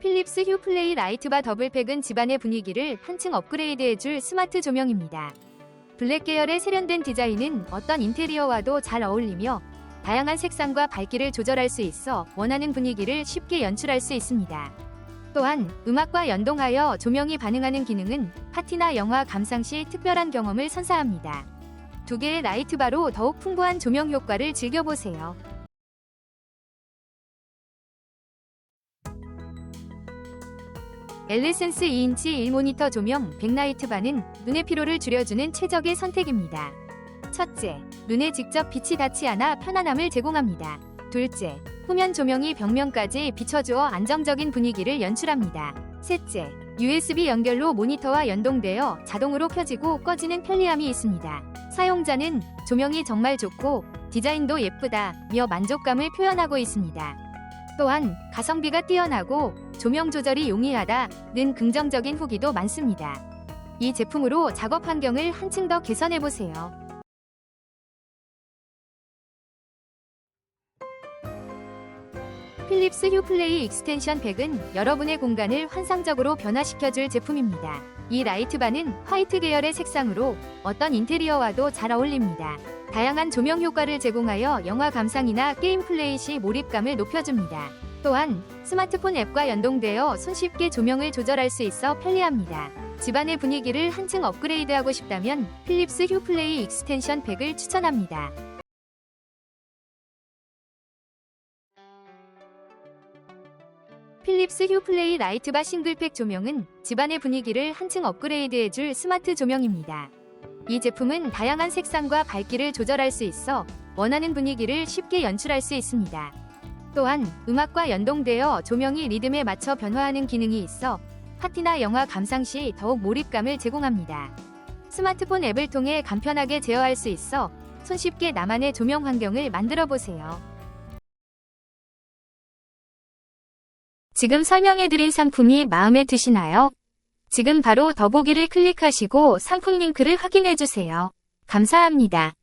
필립스 휴플레이 라이트바 더블팩은 집안의 분위기를 한층 업그레이드해줄 스마트 조명입니다. 블랙 계열의 세련된 디자인은 어떤 인테리어와도 잘 어울리며 다양한 색상과 밝기를 조절할 수 있어 원하는 분위기를 쉽게 연출할 수 있습니다. 또한 음악과 연동하여 조명이 반응하는 기능은 파티나 영화 감상 시 특별한 경험을 선사합니다. 두 개의 라이트바로 더욱 풍부한 조명 효과를 즐겨보세요. 엘리센스 2인치 1모니터 조명 백라이트 바는 눈의 피로를 줄여주는 최적의 선택입니다. 첫째, 눈에 직접 빛이 닿지 않아 편안함을 제공합니다. 둘째, 후면 조명이 벽면까지 비춰주어 안정적인 분위기를 연출합니다. 셋째, USB 연결로 모니터와 연동되어 자동으로 켜지고 꺼지는 편리함이 있습니다. 사용자는 조명이 정말 좋고 디자인도 예쁘다며 만족감을 표현하고 있습니다. 또한 가성비가 뛰어나고 조명 조절이 용이하다는 긍정적인 후기도 많습니다. 이 제품으로 작업 환경을 한층 더 개선해 보세요. 필립스 휴플레이 익스텐션 팩은 여러분의 공간을 환상적으로 변화시켜줄 제품입니다. 이 라이트바는 화이트 계열의 색상으로 어떤 인테리어와도 잘 어울립니다. 다양한 조명 효과를 제공하여 영화 감상이나 게임 플레이 시 몰입감을 높여줍니다. 또한 스마트폰 앱과 연동되어 손쉽게 조명을 조절할 수 있어 편리합니다. 집안의 분위기를 한층 업그레이드하고 싶다면 필립스 휴플레이 익스텐션 팩을 추천합니다. 필립스 휴플레이 라이트바 싱글팩 조명은 집안의 분위기를 한층 업그레이드해줄 스마트 조명입니다. 이 제품은 다양한 색상과 밝기를 조절할 수 있어 원하는 분위기를 쉽게 연출할 수 있습니다. 또한 음악과 연동되어 조명이 리듬에 맞춰 변화하는 기능이 있어 파티나 영화 감상 시 더욱 몰입감을 제공합니다. 스마트폰 앱을 통해 간편하게 제어할 수 있어 손쉽게 나만의 조명 환경을 만들어 보세요. 지금 설명해드린 상품이 마음에 드시나요? 지금 바로 더보기를 클릭하시고 상품 링크를 확인해주세요. 감사합니다.